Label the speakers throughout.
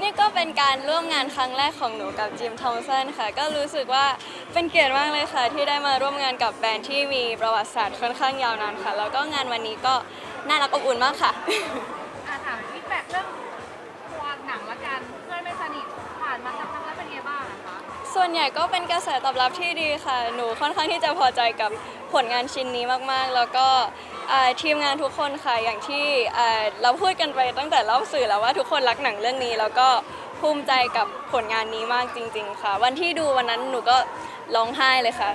Speaker 1: นี่ก็เป็นการร่วมงานครั้งแรกของหนูกับจิมทอมสันค่ะ ก็รู้สึกว่าเป็นเกียรติมากเลยค่ะ ที่ได้มาร่วมงานกับแบรนด์ที่มีประวัติศาสตร์ค่อนข้างยาวนานค่ะ แล้วก็งานวันนี้ก็น่ารักอบอุ่นมากค่ะ
Speaker 2: อะถามฟีดแบ็กเรื่องตัวหนังละกันเพื่อนไม่สนิทผ่านมาสักพักแล้วเป็นไงบ้างอะคะ
Speaker 1: ส่วนใหญ่ก็เป็นกระแสตอบรับที่ดีค่ะ หนูค่อนข้างที่จะพอใจกับ ผลงานชิ้นนี้มากๆ แล้วก็เอ่อทีมงานทุกคนค่ะอย่างที่เอ่อเราพูดกันไปตั้งแต่เล่าสื่อแล้วว่าทุกคนรักหนังเรื่องนี้ แล้วก็ภูมิใจกับผลงานนี้มากจริง ๆ ค่ะ วันที่ดูวันนั้นหนูก็ร้องไห้เลยค่ะ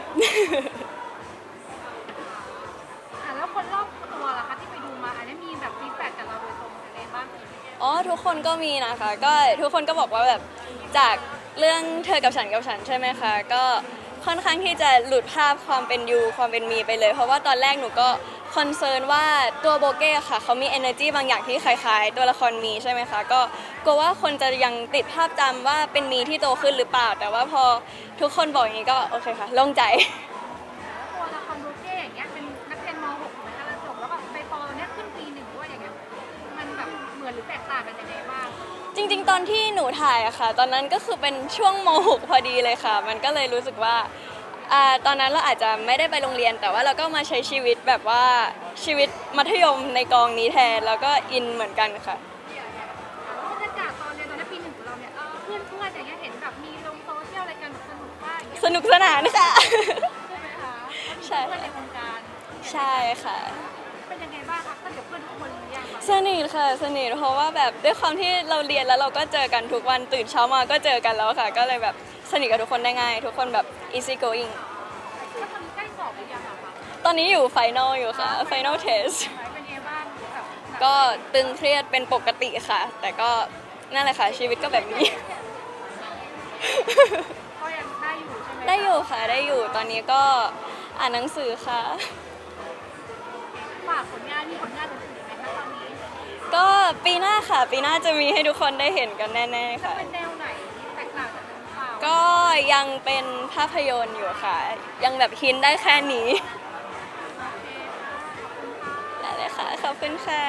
Speaker 2: อะแล้วคนรอบตัวล่ะคะที่ไปดูมาอันนี้มีแบบฟีดแบ็กกับเราโดยตรงยังไงบ้าง
Speaker 1: อ๋อทุกคนก็มีนะคะ ก็ทุกคนก็บอกว่าแบบจากเรื่องเธอกับฉันกับฉันใช่ไหมคะก็ ค่อนข้างที่จะหลุดภาพความเป็นยูความเป็นมีไปเลย เพราะว่าตอนแรกหนูก็คอนเซิร์นว่าตัวโบเก้ค่ะเขามี energy บางอย่างที่คล้ายๆ ตัวละครมีใช่ไหมคะ ก็กลัวว่าคนจะยังติดภาพจำว่าเป็นมีที่โตขึ้นหรือเปล่า แต่ว่าพอทุกคนบอกอย่างนี้ก็โอเคค่ะโล่งใจ
Speaker 2: แล้วตัวละครโบเก้อย่างเงี้ยเป็นนักเรียนม .6 นกันแล้วจบแล้วแบบไปปอเนี่ยขึ้นปีหนึ่งด้วยอย่างเงี้ยมันแบบเหมือนหรือแตกต่างกันยังไงบ้าง
Speaker 1: จริงๆ ตอนที่หนูถ่ายอะค่ะ ตอนนั้นก็คือเป็นช่วงม .6 พอดีเลยค่ะ มันก็เลยรู้สึกว่าอ่าตอนนั้นเราอาจจะไม่ได้ไปโรงเรียน แต่ว่าเราก็มาใช้ชีวิตแบบว่าชีวิตมัธยมในกองนี้แทน แล้วก็อินเหมือนกันค่ะ
Speaker 2: แล้วบรรยากาศตอนเรียนตอนนั้นปีหนึ่งของเราเนี่ยเออเพื่อนเพื่อนๆอย่างเงี้ยเห็นแบบมีลงโซเชียลอะไรกันสนุกมากอย่างเงี้ย
Speaker 1: สนุกสนานค่ะ
Speaker 2: ใช่ไหมคะ
Speaker 1: ใช่
Speaker 2: เพื่อนในวงการ
Speaker 1: ใช่ค่ะ
Speaker 2: เป็นยังไงบ้างคะสนิทกับเพื่อนทุกคนหรือยังคะ
Speaker 1: สนิทค่ะสนิทเพราะว่าแบบด้วยความที่เราเรียนแล้วเราก็เจอกันทุกวันตื่นเช้ามาก็เจอกันแล้วค่ะ ก็เลยแบบสนิทกับทุกคนได้ง่าย ทุกคนแบบ easy going
Speaker 2: แล้วตอนนี้ใกล้สอบหรือยังอะคะ
Speaker 1: ตอนนี้อยู่ final อยู่ค่ะ final test
Speaker 2: เป็นยังไงบ้างแบบ
Speaker 1: ก็ตึงเครียดเป็นปกติค่ะ แต่ก็นั่นแหละค่ะ ชีวิตก็แบบนี้
Speaker 2: ก็ยังได้อยู่ใช่ไหมคะ
Speaker 1: ได้อยู่ค่ะได้อยู่ตอนนี้ก็อ่านหนังสือค่ะ
Speaker 2: ฝากผลงานมีผลงานอื่นๆไหมคะตอนนี้
Speaker 1: ก็ปีหน้าค่ะ ปีหน้าจะมีให้ทุกคนได้เห็นกันแน่ๆค่ะ
Speaker 2: เป็นแนวไหนแตกต่างจากเดิมเปล่า
Speaker 1: ก็ยังเป็นภาพยนตร์อยู่ค่ะ ยังแบบฮินได้แค่นี้
Speaker 2: โอเคค่ะขอบคุณค่ะ
Speaker 1: ได้เลยค่ะขอบคุณค่ะ